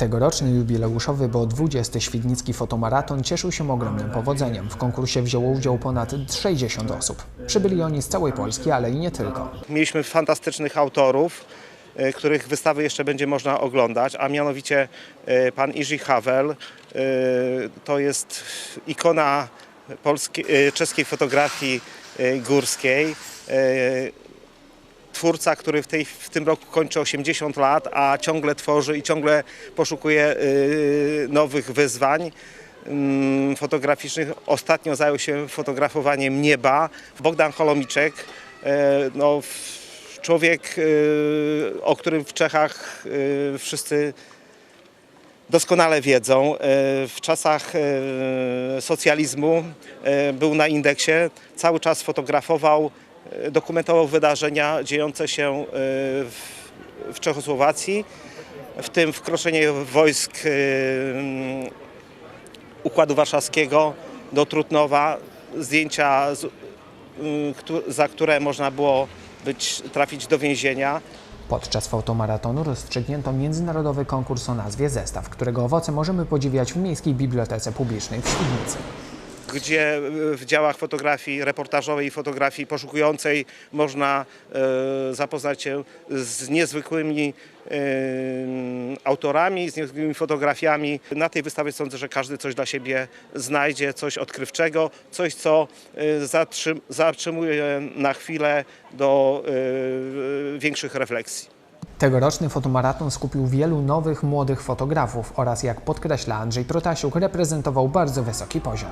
Tegoroczny jubileuszowy, bo 20. Świdnicki Fotomaraton cieszył się ogromnym powodzeniem. W konkursie wzięło udział ponad 60 osób. Przybyli oni z całej Polski, ale i nie tylko. Mieliśmy fantastycznych autorów, e, których wystawy jeszcze będzie można oglądać, a mianowicie e, pan Iży Havel. e, To jest ikona polskiej, czeskiej fotografii górskiej. Twórca, który w, tej, w tym roku kończy 80 lat, a ciągle tworzy i ciągle poszukuje e, nowych wyzwań mm, fotograficznych. Ostatnio zajął się fotografowaniem nieba. Bogdan Holomiczek, e, no, człowiek, e, o którym w Czechach wszyscy doskonale wiedzą. W czasach socjalizmu był na indeksie, cały czas fotografował, dokumentował wydarzenia dziejące się e, w, Czechosłowacji, w tym wkroczenie wojsk e, Układu Warszawskiego do Trutnowa, zdjęcia, z- m, któ- za które można było być, trafić do więzienia. Podczas fotomaratonu rozstrzygnięto międzynarodowy konkurs o nazwie Zestaw, którego owoce możemy podziwiać w Miejskiej Bibliotece Publicznej w Świdnicy. Gdzie y, w działach fotografii reportażowej i fotografii poszukującej można e, zapoznać się z niezwykłymi e, autorami, z niezwykłymi fotografiami. Na tej wystawie sądzę, że każdy coś dla siebie znajdzie, coś odkrywczego, coś co e, zatrzym- zatrzymuje na chwilę do e, większych refleksji. Tegoroczny fotomaraton skupił wielu nowych, młodych fotografów oraz, jak podkreśla Andrzej Protasiuk, reprezentował bardzo wysoki poziom.